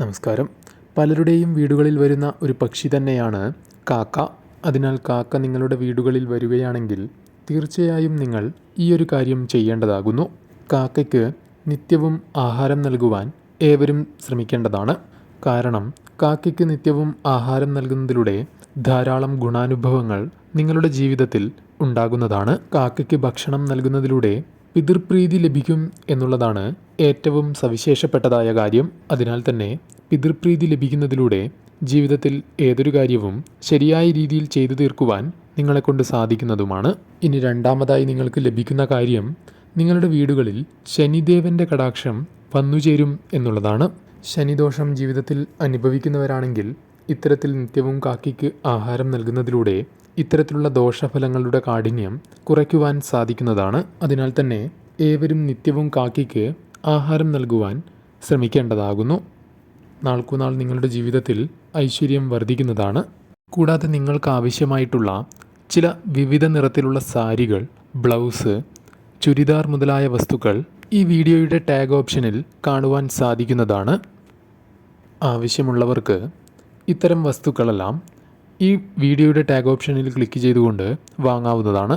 നമസ്കാരം. പലരുടെയും വീടുകളിൽ വരുന്ന ഒരു പക്ഷി തന്നെയാണ് കാക്ക. അതിനാൽ കാക്ക നിങ്ങളുടെ വീടുകളിൽ വരികയാണെങ്കിൽ തീർച്ചയായും നിങ്ങൾ ഈ ഒരു കാര്യം ചെയ്യേണ്ടതാകുന്നു. കാക്കയ്ക്ക് നിത്യവും ആഹാരം നൽകുവാൻ ഏവരും ശ്രമിക്കേണ്ടതാണ്. കാരണം കാക്കയ്ക്ക് നിത്യവും ആഹാരം നൽകുന്നതിലൂടെ ധാരാളം ഗുണാനുഭവങ്ങൾ നിങ്ങളുടെ ജീവിതത്തിൽ ഉണ്ടാകുന്നതാണ്. കാക്കയ്ക്ക് ഭക്ഷണം നൽകുന്നതിലൂടെ പിതൃപ്രീതി ലഭിക്കും എന്നുള്ളതാണ് ഏറ്റവും സവിശേഷപ്പെട്ടതായ കാര്യം. അതിനാൽ തന്നെ പിതൃപ്രീതി ലഭിക്കുന്നതിലൂടെ ജീവിതത്തിൽ ഏതൊരു കാര്യവും ശരിയായ രീതിയിൽ ചെയ്തു തീർക്കുവാൻ നിങ്ങളെക്കൊണ്ട് സാധിക്കുന്നതുമാണ്. ഇനി രണ്ടാമതായി നിങ്ങൾക്ക് ലഭിക്കുന്ന കാര്യം നിങ്ങളുടെ വീടുകളിൽ ശനിദേവന്റെ കടാക്ഷം വന്നുചേരും എന്നുള്ളതാണ്. ശനിദോഷം ജീവിതത്തിൽ അനുഭവിക്കുന്നവരാണെങ്കിൽ ഇത്തരത്തിൽ നിത്യവും കാക്കിക്ക് ആഹാരം നൽകുന്നതിലൂടെ ഇത്തരത്തിലുള്ള ദോഷഫലങ്ങളുടെ കാഠിന്യം കുറയ്ക്കുവാൻ സാധിക്കുന്നതാണ്. അതിനാൽ തന്നെ ഏവരും നിത്യവും കാക്കിക്ക് ആഹാരം നൽകുവാൻ ശ്രമിക്കേണ്ടതാകുന്നു. നാൾക്കുനാൾ നിങ്ങളുടെ ജീവിതത്തിൽ ഐശ്വര്യം വർദ്ധിക്കുന്നതാണ്. കൂടാതെ നിങ്ങൾക്ക് ആവശ്യമായിട്ടുള്ള ചില വിവിധ നിറത്തിലുള്ള സാരികൾ ബ്ലൗസ് ചുരിദാർ മുതലായ വസ്തുക്കൾ ഈ വീഡിയോയുടെ ടാഗ് ഓപ്ഷനിൽ കാണുവാൻ സാധിക്കുന്നതാണ്. ആവശ്യമുള്ളവർക്ക് ഇത്തരം വസ്തുക്കളെല്ലാം ഈ വീഡിയോയുടെ ടാഗ് ഓപ്ഷനിൽ ക്ലിക്ക് ചെയ്തുകൊണ്ട് വാങ്ങാവുന്നതാണ്